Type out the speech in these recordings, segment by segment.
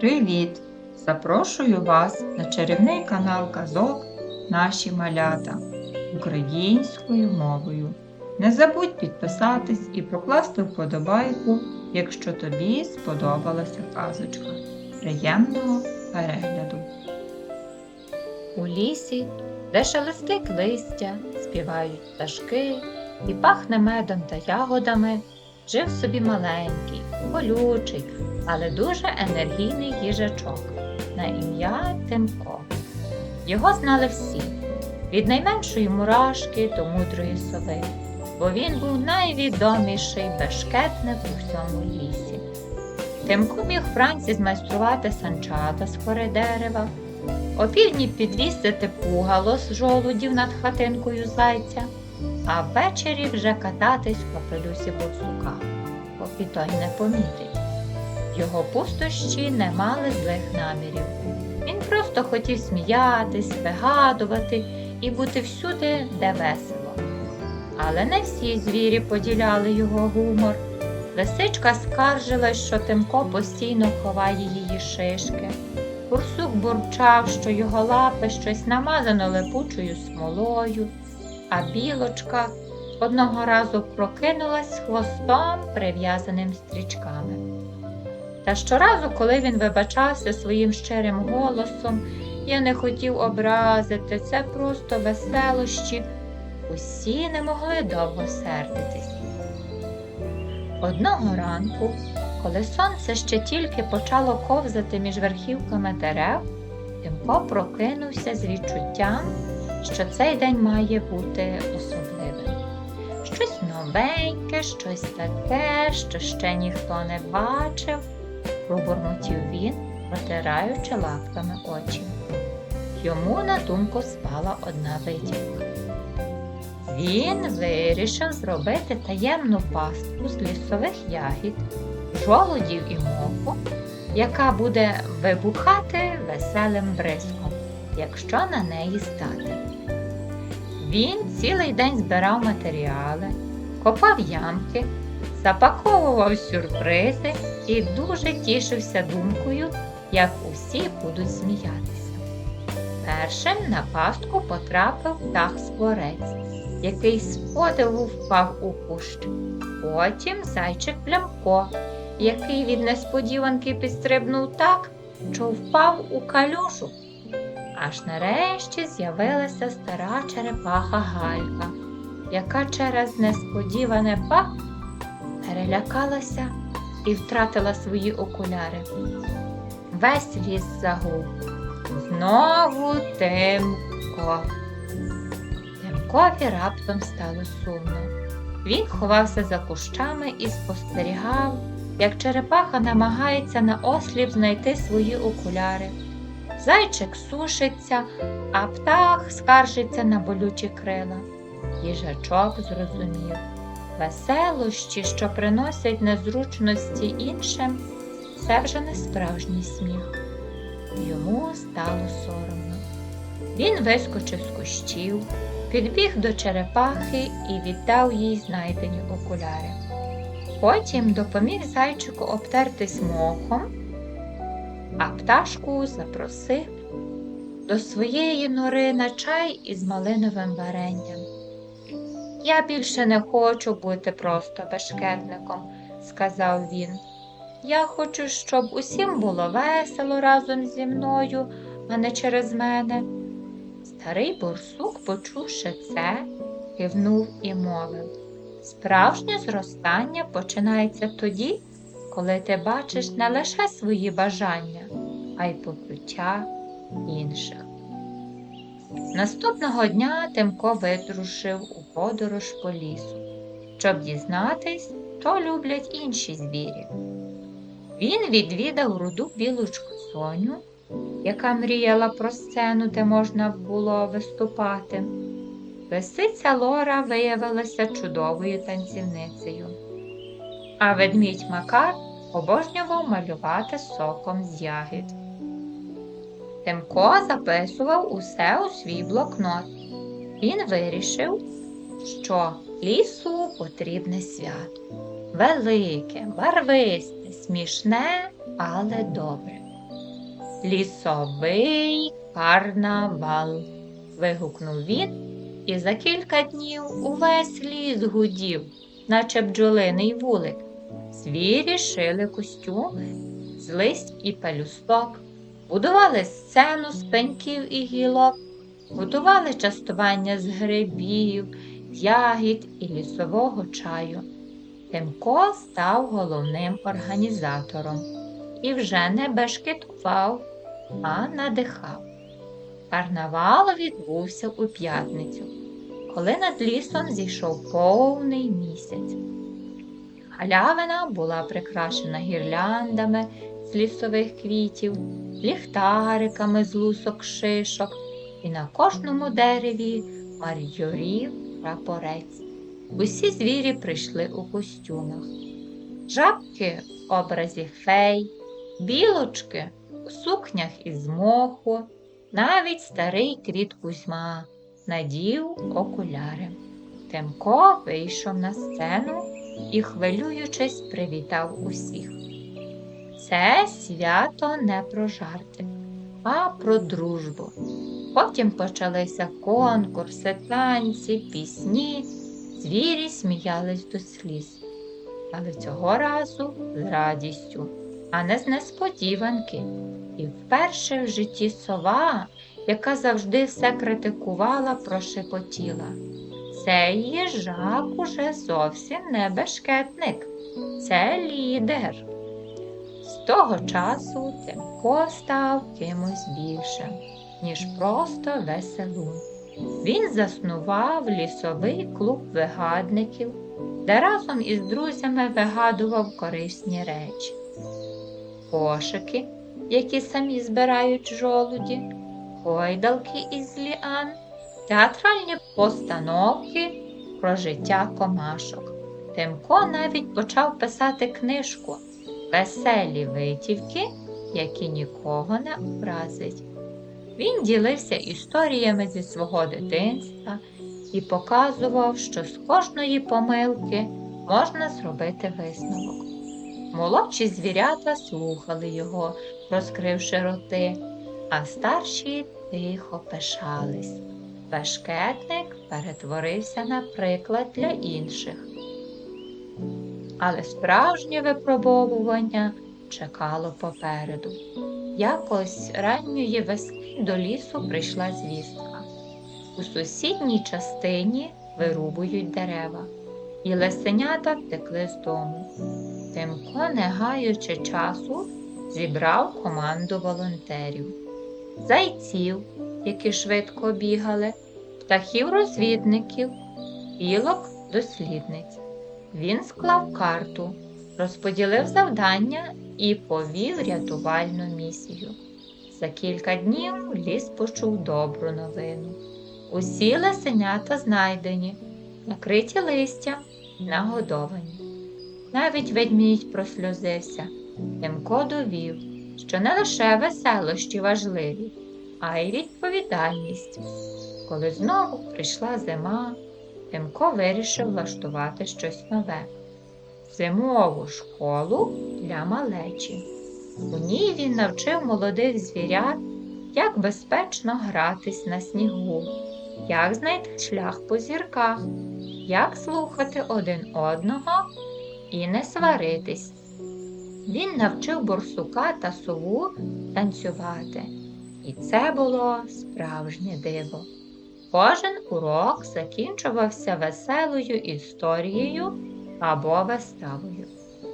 Привіт! Запрошую вас на чарівний канал казок Наші малята українською мовою. Не забудь підписатись і прокласти вподобайку, якщо тобі сподобалася казочка. Приємного перегляду! У лісі, де шелестить листя, співають пташки і пахне медом та ягодами, жив собі маленький, колючий, але дуже енергійний їжачок на ім'я Тимко. Його знали всі, від найменшої мурашки до мудрої сови, бо він був найвідоміший бешкетник у всьому лісі. Тимко міг вранці змайструвати санчата з кори дерева, опівдні підвісити пугало з жолудів над хатинкою зайця, а ввечері вже кататись в капелюсі борсука, поки той не помітить. Його пустощі не мали злих намірів. Він просто хотів сміятись, вигадувати і бути всюди, де весело. Але не всі звірі поділяли його гумор. Лисичка скаржилась, що Тимко постійно ховає її шишки. Бурсук бурчав, що його лапи щось намазано липучою смолою, а білочка одного разу прокинулась хвостом, прив'язаним стрічками. Та щоразу, коли він вибачався своїм щирим голосом, я не хотів образити, це просто веселощі. Усі не могли довго сердитись. Одного ранку, коли сонце ще тільки почало ковзати між верхівками дерев, Тимко прокинувся з відчуттям, що цей день має бути особливим. Щось новеньке, щось таке, що ще ніхто не бачив, пробурмотів він, протираючи лапками очі. Йому на думку спала одна витівка. Він вирішив зробити таємну пастку з лісових ягід, жолудів і моху, яка буде вибухати веселим бризком, якщо на неї стати. Він цілий день збирав матеріали, копав ямки, запаковував сюрпризи і дуже тішився думкою, як усі будуть сміятися. Першим на пастку потрапив птах спорець, який з подиву впав у кущ. Потім зайчик плямко, який від несподіванки підстрибнув так, що впав у калюжу. Аж нарешті з'явилася стара черепаха Галька, яка через несподіване па перелякалася і втратила свої окуляри. Весь ліс загув. Знову Тимко. Тимкові раптом стало сумно. Він ховався за кущами і спостерігав, як черепаха намагається наосліп знайти свої окуляри. Зайчик сушиться, а птах скаржиться на болючі крила. Їжачок зрозумів веселощі, що приносять незручності іншим, це вже не справжній сміх. Йому стало соромно. Він вискочив з кущів, підбіг до черепахи і віддав їй знайдені окуляри. Потім допоміг зайчику обтертись мохом, а пташку запросив до своєї нори на чай із малиновим варенням. Я більше не хочу бути просто бешкетником, сказав він. Я хочу, щоб усім було весело разом зі мною, а не через мене. Старий борсук, почувши це, кивнув і мовив Справжнє зростання починається тоді, коли ти бачиш не лише свої бажання, а й почуття інших. Наступного дня Тимко витрушив у подорож по лісу, щоб дізнатись, що люблять інші звірі. Він відвідав руду білочку Соню, яка мріяла про сцену, де можна було виступати. Лисиця Лора виявилася чудовою танцівницею, а ведмідь Макар обожнював малювати соком з ягід. Тимко записував усе у свій блокнот. Він вирішив, що лісу потрібне свято. Велике, барвисте, смішне, але добре. Лісовий карнавал. вигукнув він, і за кілька днів увесь ліс гудів, наче бджолиний вулик. Звірі шили костюми з листь і пелюсток, будували сцену з пеньків і гілок, готували частування з грибів, ягід і лісового чаю. Тимко став головним організатором і вже не бешкетував, а надихав. Карнавал відбувся у п'ятницю, коли над лісом зійшов повний місяць. Галявина була прикрашена гірляндами з лісових квітів, ліхтариками з лусок шишок, і на кожному дереві мар'юрів прапорець. Усі звірі прийшли у костюмах. Жабки в образі фей, білочки у сукнях із моху, навіть старий кріт Кузьма надів окуляри. Тимко вийшов на сцену і, хвилюючись, привітав усіх. Це свято не про жарти, а про дружбу. Потім почалися конкурси, танці, пісні, звірі сміялись до сліз. Але цього разу з радістю, а не з несподіванки. І вперше в житті сова, яка завжди все критикувала, прошепотіла. Цей їжак уже зовсім не бешкетник, це лідер. Того часу Тимко став кимось більшим, ніж просто веселун. Він заснував лісовий клуб вигадників, де разом із друзями вигадував корисні речі. Кошики, які самі збирають жолуді, гойдалки із ліан, театральні постановки про життя комашок. Тимко навіть почав писати книжку Веселі витівки, які нікого не образить. Він ділився історіями зі свого дитинства і показував, що з кожної помилки можна зробити висновок. Молодші звірята слухали його, розкривши роти, а старші тихо пишались. Бешкетник перетворився на приклад для інших. Але справжнє випробовування чекало попереду. Якось ранньої весни до лісу прийшла звістка. У сусідній частині вирубують дерева, і лисенята втекли з дому. Тимко, не гаючи часу, зібрав команду волонтерів, зайців, які швидко бігали, птахів-розвідників, білок дослідниць. Він склав карту, розподілив завдання і повів рятувальну місію. За кілька днів ліс почув добру новину. Усі лисенята знайдені, накриті листям, нагодовані. Навіть ведмідь просльозився. Тимко довів, що не лише веселощі важливі, а й відповідальність. Коли знову прийшла зима, Тимко вирішив влаштувати щось нове зимову школу для малечі. У ній він навчив молодих звірят, як безпечно гратись на снігу, як знайти шлях по зірках, як слухати один одного і не сваритись. Він навчив борсука та сову танцювати, і це було справжнє диво. Кожен урок закінчувався веселою історією або виставою.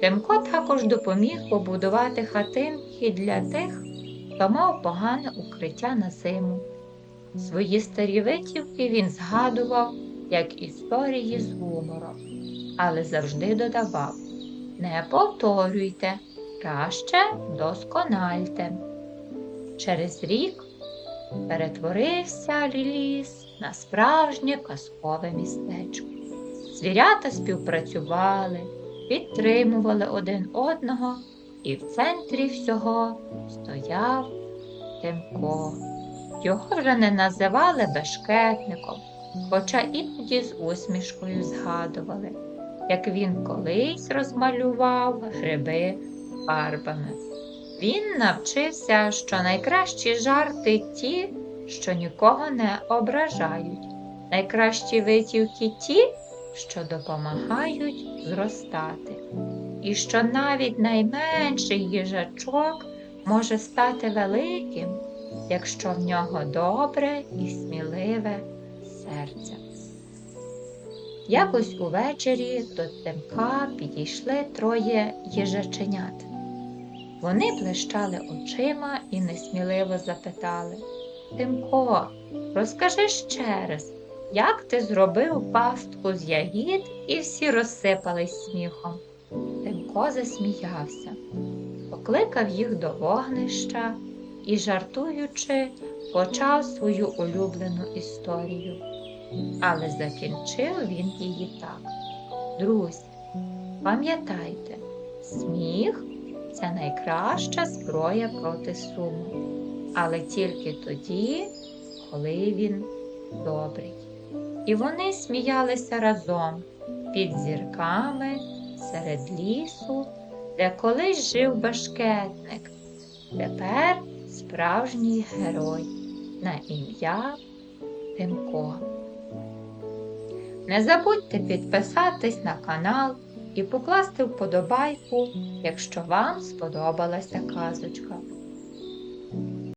Тимко також допоміг побудувати хатинки для тих, хто мав погане укриття на зиму. Свої старі витівки він згадував як історії з гумором, але завжди додавав не повторюйте, краще доскональте. Через рік перетворився ліс на справжнє казкове містечко. Звірята співпрацювали, підтримували один одного, і в центрі всього стояв Тимко. Його вже не називали бешкетником, хоча іноді з усмішкою згадували, як він колись розмалював гриби фарбами. Він навчився, що найкращі жарти ті, що нікого не ображають, найкращі витівки ті, що допомагають зростати, і що навіть найменший їжачок може стати великим, якщо в нього добре і сміливе серце. Якось увечері до Тимка підійшли троє їжаченят. Вони блищали очима і несміливо запитали Тимко, розкажи ще раз, як ти зробив пастку з ягід і всі розсипались сміхом. Тимко засміявся, покликав їх до вогнища і, жартуючи, почав свою улюблену історію. Але закінчив він її так. Друзі, пам'ятайте, сміх це найкраща зброя проти суму, але тільки тоді, коли він добрий. І вони сміялися разом під зірками серед лісу, де колись жив башкетник, тепер справжній герой на ім'я Тимко. Не забудьте підписатись на канал і покласти вподобайку, якщо вам сподобалася казочка.